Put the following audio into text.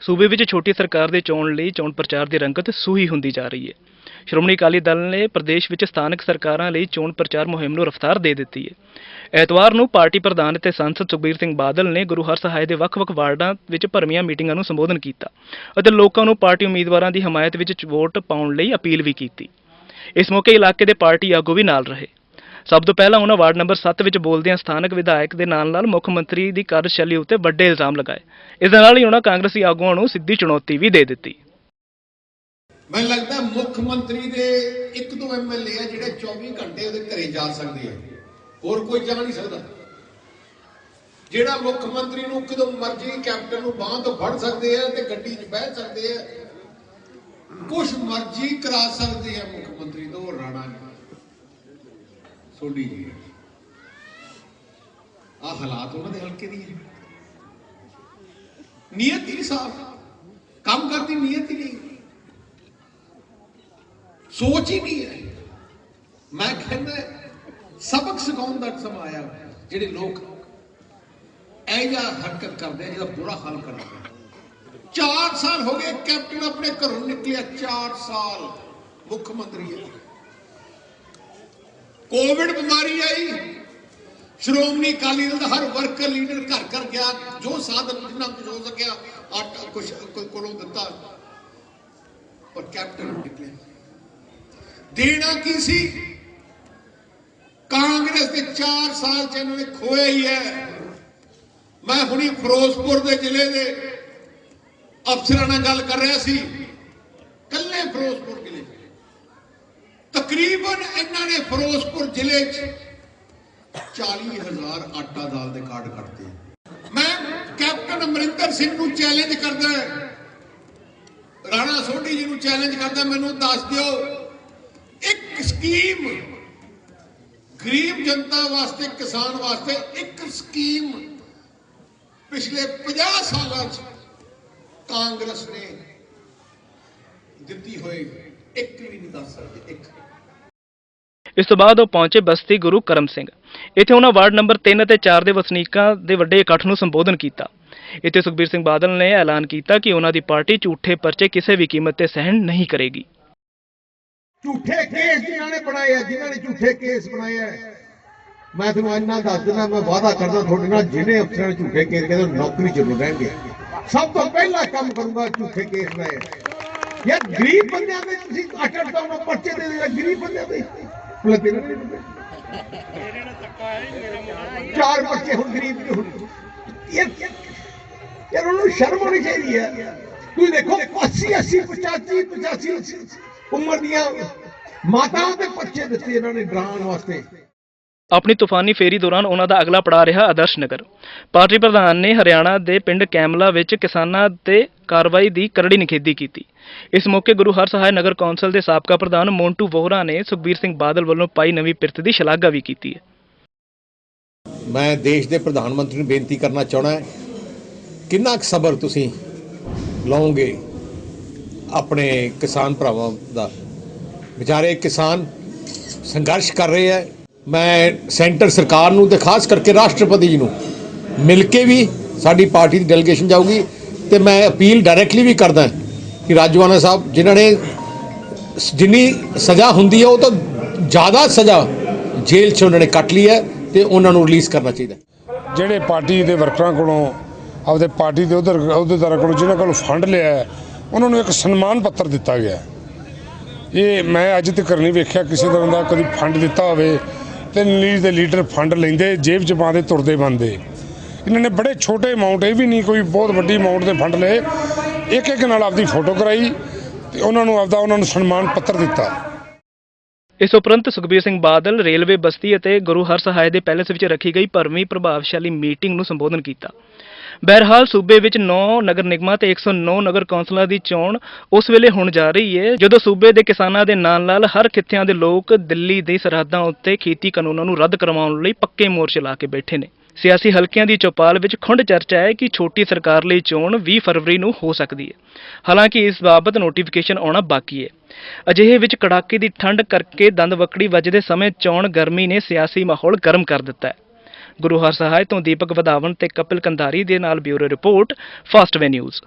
ਸੂਬੇ ਵਿੱਚ ਛੋਟੀ ਸਰਕਾਰ ਦੇ ਚੋਣ ਲਈ ਚੋਣ ਪ੍ਰਚਾਰ ਦੀ ਰੰਗਤ ਸੂਹੀ ਹੁੰਦੀ ਜਾ ਰਹੀ ਹੈ। ਸ਼੍ਰੋਮਣੀ ਅਕਾਲੀ ਦਲ ਨੇ ਪ੍ਰਦੇਸ਼ ਵਿੱਚ ਸਥਾਨਕ ਸਰਕਾਰਾਂ ਲਈ ਚੋਣ ਪ੍ਰਚਾਰ ਮੁਹਿੰਮ ਨੂੰ ਰਫ਼ਤਾਰ ਦੇ ਦਿੱਤੀ ਹੈ। ਐਤਵਾਰ ਨੂੰ ਪਾਰਟੀ ਪ੍ਰਧਾਨ ਅਤੇ ਸੰਸਦ ਸੁਖਬੀਰ ਸਿੰਘ ਬਾਦਲ ਨੇ ਗੁਰੂ ਹਰ ਹਰਸਹਾਏ ਦੇ ਵੱਖ-ਵੱਖ ਵਾਰਡਾਂ ਵਿੱਚ ਭਰਮੀਆਂ ਮੀਟਿੰਗਾਂ ਨੂੰ ਸੰਬੋਧਨ ਕੀਤਾ ਅਤੇ ਲੋਕਾਂ ਨੂੰ ਪਾਰਟੀ ਉਮੀਦਵਾਰਾਂ ਦੀ ਹਮਾਇਤ ਵਿੱਚ ਵੋਟ ਪਾਉਣ ਲਈ ਅਪੀਲ ਵੀ ਕੀਤੀ। ਇਸ ਮੌਕੇ ਇਲਾਕੇ ਦੇ ਪਾਰਟੀ ਆਗੂ ਵੀ ਨਾਲ ਰਹੇ। ਸਭ ਤੋਂ ਪਹਿਲਾਂ ਉਹਨਾਂ ਵਾਰਡ ਨੰਬਰ 7 ਵਿੱਚ ਬੋਲਦਿਆਂ ਸਥਾਨਕ ਵਿਧਾਇਕ ਦੇ ਨਾਲ-ਨਾਲ ਮੁੱਖ ਮੰਤਰੀ ਦੀ ਕਾਰਜਸ਼ੈਲੀ ਉੱਤੇ ਵੱਡੇ ਇਲਜ਼ਾਮ ਲਗਾਏ। ਇਸ ਦੇ ਨਾਲ ਹੀ ਉਹਨਾਂ ਕਾਂਗਰਸੀ ਆਗੂਆਂ ਨੂੰ ਸਿੱਧੀ ਚੁਣੌਤੀ ਵੀ ਦੇ ਦਿੱਤੀ। ਮੈਨੂੰ ਲੱਗਦਾ ਮੁੱਖ ਮੰਤਰੀ ਦੇ ਇੱਕ ਦੋ ਐਮਐਲਏ ਆ ਜਿਹੜੇ 24 ਘੰਟੇ ਉਹਦੇ ਘਰੇ ਜਾ ਸਕਦੇ ਆ। ਹੋਰ ਕੋਈ ਜਾ ਨਹੀਂ ਸਕਦਾ। ਜਿਹੜਾ ਮੁੱਖ ਮੰਤਰੀ ਨੂੰ ਕਦੋਂ ਮਰਜ਼ੀ ਕੈਪਟਨ ਨੂੰ ਬਾਹਾਂ ਤੋਂ ਫੜ ਸਕਦੇ ਆ ਤੇ ਗੱਡੀ 'ਚ ਬਹਿ ਸਕਦੇ ਆ। ਕੁਛ ਮਰਜ਼ੀ ਕਰਾ ਸਕਦੇ ਆ ਮੁੱਖ ਮੰਤਰੀ ਤੋਂ ਉਹ ਰਾਣਾ ਨਹੀਂ ਸੋਢੀ ਜੀ ਆ ਹਾਲਾਤ ਉਹਨਾਂ ਦੇ ਹਲਕੇ ਦੀ ਹੈ। ਨੀਅਤ ਹੀ ਸਾਫ਼। ਕੰਮ ਕਰਦੀ ਨੀਅਤ ਹੀ ਨਹੀਂ। ਸੋਚ ਹੀ ਨਹੀਂ ਹੈ। ਮੈਂ ਕਹਿੰਦਾ ਸਬਕ ਸਿਖਾਉਣ ਦਾ ਸਮਾਂ ਆਇਆ ਜਿਹੜੇ ਲੋਕ ਇਹ ਜਿਹਾ ਹਰਕਤ ਕਰਦੇ ਆ, ਜਿਹਦਾ ਬੁਰਾ ਹਾਲ ਕਰਦੇ ਆ। 4 ਸਾਲ ਹੋ ਗਏ, ਕੈਪਟਨ ਆਪਣੇ ਘਰੋਂ ਨਿਕਲਿਆ 4 ਸਾਲ ਮੁੱਖ ਮੰਤਰੀ ਹੈ। ਕੋਵਿਡ ਬਿਮਾਰੀ ਆਈ। ਸ਼੍ਰੋਮਣੀ ਅਕਾਲੀ ਦਲ ਦਾ ਹਰ ਵਰਕਰ, ਲੀਡਰ ਘਰ ਘਰ ਗਿਆ। ਜੋ ਸਾਧਨ ਜਿੰਨਾ ਕੁਝ ਹੋ ਸਕਿਆ, ਆਟਾ ਕੁਝ ਕੋਲੋਂ ਦਿੱਤਾ। ਪਰ ਕੈਪਟਨ ਨਿਕਲਿਆ। ਦੇਣਾ ਕੀ ਸੀ? ਕਾਂਗਰਸ ਦੇ 4 ਸਾਲ ਚ ਇਹਨਾਂ ਨੇ ਖੋਇਆ ਹੀ ਹੈ। ਮੈਂ ਹੁਣੀ ਫਿਰੋਜ਼ਪੁਰ ਦੇ ਜ਼ਿਲ੍ਹੇ ਦੇ ਅਫਸਰਾਂ ਨਾਲ ਗੱਲ ਕਰ ਰਿਹਾ ਸੀ। ਕੱਲੇ ਫਿਰੋਜ਼ਪੁਰ ਤਕਰੀਬਨ ਇਹਨਾਂ ਨੇ ਫਿਰੋਜ਼ਪੁਰ ਜ਼ਿਲ੍ਹੇ 'ਚ 40000 ਆਟਾ ਦਾਲ ਦੇ ਕਾਰਡ ਕੱਟਦੇ ਮੈਂ ਕੈਪਟਨ ਅਮਰਿੰਦਰ ਸਿੰਘ ਨੂੰ ਚੈਲੰਜ ਕਰਦਾ ਰਾਣਾ ਸੋਢੀ ਜੀ ਨੂੰ ਚੈਲੰਜ ਕਰਦਾ ਮੈਨੂੰ ਦੱਸ ਦਿਓ। ਇੱਕ ਸਕੀਮ ਗਰੀਬ ਜਨਤਾ ਵਾਸਤੇ, ਕਿਸਾਨ ਵਾਸਤੇ ਇੱਕ ਸਕੀਮ ਪਿਛਲੇ 50 ਸਾਲਾਂ 'ਚ ਕਾਂਗਰਸ ਨੇ ਦਿੱਤੀ ਹੋਏ ਇੱਕ ਵੀ ਨਹੀਂ ਦੱਸ ਸਕਦੇ, ਇੱਕ। ਇਸ ਤੋਂ ਬਾਅਦ ਉਹ ਪਹੁੰਚੇ ਬਸਤੀ ਗੁਰੂ ਕਰਮ ਸਿੰਘ। ਇੱਥੇ ਉਹਨਾਂ ਵਾਰਡ ਨੰਬਰ 3 ਅਤੇ 4 ਦੇ ਵਸਨੀਕਾਂ ਦੇ ਵੱਡੇ ਇਕੱਠ ਨੂੰ ਸੰਬੋਧਨ ਕੀਤਾ। ਇੱਥੇ ਸੁਖਬੀਰ ਸਿੰਘ ਬਾਦਲ ਨੇ ਐਲਾਨ ਕੀਤਾ ਕਿ ਉਹਨਾਂ ਦੀ ਪਾਰਟੀ ਝੂਠੇ ਪਰਚੇ ਕਿਸੇ ਵੀ ਕੀਮਤ ਤੇ ਸਹਿਣ ਨਹੀਂ ਕਰੇਗੀ। ਝੂਠੇ ਕੇਸ ਜਿਨ੍ਹਾਂ ਨੇ ਬਣਾਏ ਆ, ਜਿਨ੍ਹਾਂ ਨੇ ਝੂਠੇ ਕੇਸ ਬਣਾਏ ਆ। ਮੈਂ ਤੁਹਾਨੂੰ ਇੰਨਾ ਦੱਸ ਦਿੰਦਾ, ਮੈਂ ਵਾਅਦਾ ਕਰਦਾ ਤੁਹਾਡੇ ਨਾਲ ਜਿਹਨੇ ਅਫਸਰਾਂ ਨੇ ਝੂਠੇ ਕੇਸ ਕਹਿੰਦੇ ਨੌਕਰੀ ਜ਼ਰੂਰ ਰਹਿਣਗੇ। ਸਭ ਤੋਂ ਪਹਿਲਾ ਕੰਮ ਕਰੂੰਗਾ ਝੂਠੇ ਕੇਸ ਬਣਾਏ। ਯਾਰ ਗਰੀਬ ਬੰਦਿਆਂ ਦੇ ਤੁਸੀਂ ਅਟੜ ਤੋਂ ਨੂੰ ਪਰਚੇ ਦੇ ਦਿਓ ਗਰੀਬ ਬੰਦਿਆਂ ਦੇ। ਲੱਗੇ ਨਾ ਚਾਰ ਬੱਚੇ ਹੁਣ ਗਰੀਬ ਦੇ ਹੁਣ। ਯਾਰ ਉਹਨੂੰ ਸ਼ਰਮ ਹੋਣੀ ਚਾਹੀਦੀ ਹੈ। ਤੁਸੀਂ ਦੇਖੋ 80 80 85 85 ਉਮਰ ਦੀਆਂ ਮਾਤਾਵਾਂ ਦੇ ਬੱਚੇ ਦਿੱਤੇ ਇਹਨਾਂ ਨੇ ਡਰਾਉਣ ਵਾਸਤੇ। ਆਪਣੀ ਤੂਫਾਨੀ ਫੇਰੀ ਦੌਰਾਨ ਉਹਨਾਂ ਦਾ ਅਗਲਾ ਪੜਾਅ ਰਿਹਾ ਆਦਰਸ਼ ਨਗਰ। ਪਾਰਟੀ ਪ੍ਰਧਾਨ ਨੇ ਹਰਿਆਣਾ ਦੇ ਪਿੰਡ ਕੈਮਲਾ ਵਿੱਚ ਕਿਸਾਨਾਂ ਤੇ ਕਾਰਵਾਈ ਦੀ ਕਰੜੀ ਨਿਖੇਧੀ ਕੀਤੀ। ਇਸ ਮੌਕੇ ਗੁਰੂ ਹਰਸਹਾਏ ਨਗਰ ਕੌਂਸਲ ਦੇ ਸਾਬਕਾ ਪ੍ਰਧਾਨ ਮੋਂਟੂ ਵੋਹਰਾ ਨੇ ਸੁਖਬੀਰ ਸਿੰਘ ਬਾਦਲ ਵੱਲੋਂ ਪਾਈ ਨਵੀਂ ਪਿਰਤ ਦੀ ਸ਼ਲਾਘਾ ਵੀ ਕੀਤੀ ਹੈ। ਮੈਂ ਦੇਸ਼ ਦੇ ਪ੍ਰਧਾਨ ਮੰਤਰੀ ਨੂੰ ਬੇਨਤੀ ਕਰਨਾ ਚਾਹਣਾ ਹੈ, ਕਿੰਨਾ ਕੁ ਸਬਰ ਤੁਸੀਂ ਲਓਗੇ ਆਪਣੇ ਕਿਸਾਨ ਭਰਾਵਾਂ ਦਾ? ਵਿਚਾਰੇ ਕਿਸਾਨ ਸੰਘਰਸ਼ ਕਰ ਰਹੇ ਹੈ ਮੈਂ ਸੈਂਟਰ ਸਰਕਾਰ ਨੂੰ ਤੇ ਖਾਸ ਕਰਕੇ ਰਾਸ਼ਟਰਪਤੀ ਜੀ ਨੂੰ ਮਿਲ ਕੇ ਵੀ ਸਾਡੀ ਪਾਰਟੀ ਦੀ ਡੈਲੀਗੇਸ਼ਨ ਜਾਊਗੀ। ਤੇ ਮੈਂ ਅਪੀਲ ਡਾਇਰੈਕਟਲੀ ਵੀ ਕਰਦਾ ਕਿ ਰਾਜਵਾਨਾ ਸਾਹਿਬ, ਜਿਨ੍ਹਾਂ ਨੇ ਜਿੰਨੀ ਸਜ਼ਾ ਹੁੰਦੀ ਹੈ, ਉਹ ਤਾਂ ਜ਼ਿਆਦਾ ਸਜ਼ਾ ਜੇਲ੍ਹ 'ਚ ਉਹਨਾਂ ਨੇ ਕੱਟ ਲਈ ਹੈ ਤੇ ਉਹਨਾਂ ਨੂੰ ਰਿਲੀਜ਼ ਕਰਨਾ ਚਾਹੀਦਾ ਜਿਹੜੇ ਪਾਰਟੀ ਦੇ ਵਰਕਰਾਂ ਕੋਲੋਂ, ਆਪਦੇ ਪਾਰਟੀ ਦੇ ਉਧਰ, ਅਹੁਦੇਦਾਰਾਂ ਕੋਲੋਂ ਜਿਨ੍ਹਾਂ ਕੋਲੋਂ ਫੰਡ ਲਿਆ ਉਹਨਾਂ ਨੂੰ ਇੱਕ ਸਨਮਾਨ ਪੱਤਰ ਦਿੱਤਾ ਗਿਆ ਇਹ ਮੈਂ ਅੱਜ ਤੱਕ ਨਹੀਂ ਵੇਖਿਆ ਕਿਸੇ ਤਰ੍ਹਾਂ ਦਾ ਕਦੀ ਫੰਡ ਦਿੱਤਾ ਹੋਵੇ ਤੇ ਨੀਜ ਦੇ ਲੀਡਰ ਫੰਡ ਲੈਂਦੇ, ਜੇਬ 'ਚ ਪਾਉਂਦੇ, ਤੁਰਦੇ ਬੰਦੇ ਇਹਨਾਂ ਨੇ ਬੜੇ ਛੋਟੇ ਅਮਾਉਂਟ ਇਹ ਵੀ ਨਹੀਂ ਕੋਈ ਬਹੁਤ ਵੱਡੀ ਅਮਾਉਂਟ ਦੇ ਫੰਡ ਲਏ। ਇੱਕ ਇੱਕ ਨਾਲ ਆਪਦੀ ਫੋਟੋ ਕਰਾਈ ਤੇ ਉਹਨਾਂ ਨੂੰ ਆਪਦਾ ਉਹਨਾਂ ਨੂੰ ਸਨਮਾਨ ਪੱਤਰ ਦਿੱਤਾ। ਇਸ ਉਪਰੰਤ ਸੁਖਬੀਰ ਸਿੰਘ ਬਾਦਲ ਰੇਲਵੇ ਬਸਤੀ ਅਤੇ ਗੁਰੂ ਹਰਸਹਾਏ ਦੇ ਪੈਲੇਸ ਵਿੱਚ ਰੱਖੀ ਗਈ ਭਰਵੀਂ ਪ੍ਰਭਾਵਸ਼ਾਲੀ ਮੀਟਿੰਗ ਨੂੰ ਸੰਬੋਧਨ ਕੀਤਾ। ਬਹਿਰਹਾਲ ਸੂਬੇ ਵਿੱਚ 9 ਨਗਰ ਨਿਗਮਾਂ ਤੇ 109 ਨਗਰ ਕੌਂਸਲਾਂ ਦੀ ਚੋਣ ਉਸ ਵੇਲੇ ਹੋਣ ਜਾ ਰਹੀ ਹੈ ਜਦੋਂ ਸੂਬੇ ਦੇ ਕਿਸਾਨਾਂ ਦੇ ਨਾਲ-ਨਾਲ ਹਰ ਖਿੱਤਿਆਂ ਦੇ ਲੋਕ ਦਿੱਲੀ ਦੀ ਸਰਹੱਦਾਂ ਉੱਤੇ ਖੇਤੀ ਕਾਨੂੰਨਾਂ ਨੂੰ ਰੱਦ ਕਰਵਾਉਣ ਲਈ ਪੱਕੇ ਮੋਰਚੇ ਲਾ ਕੇ ਬੈਠੇ ਨੇ। ਸਿਆਸੀ ਹਲਕਿਆਂ ਦੀ ਚੌਪਾਲ ਵਿੱਚ ਖੁੰਡ ਚਰਚਾ ਹੈ ਕਿ ਛੋਟੀ ਸਰਕਾਰ ਲਈ ਚੋਣ 20 ਫਰਵਰੀ ਨੂੰ ਹੋ ਸਕਦੀ ਹੈ। ਹਾਲਾਂਕਿ ਇਸ ਬਾਬਤ ਨੋਟੀਫਿਕੇਸ਼ਨ ਆਉਣਾ ਬਾਕੀ ਹੈ। ਅਜਿਹੇ ਵਿੱਚ ਕੜਾਕੇ ਦੀ ਠੰਡ ਕਰਕੇ ਦੰਦ ਵਕੜੀ ਵੱਜਦੇ ਸਮੇਂ ਚੋਣ ਗਰਮੀ ਨੇ ਸਿਆਸੀ ਮਾਹੌਲ ਗਰਮ ਕਰ ਦਿੱਤਾ ਹੈ। ਗੁਰੂ ਹਰਸਹਾਏ ਤੋਂ ਦੀਪਕ ਵਧਾਵਨ ਤੇ ਕਪਿਲ ਕੰਧਾਰੀ ਦੇ ਨਾਲ bureau report fast way news.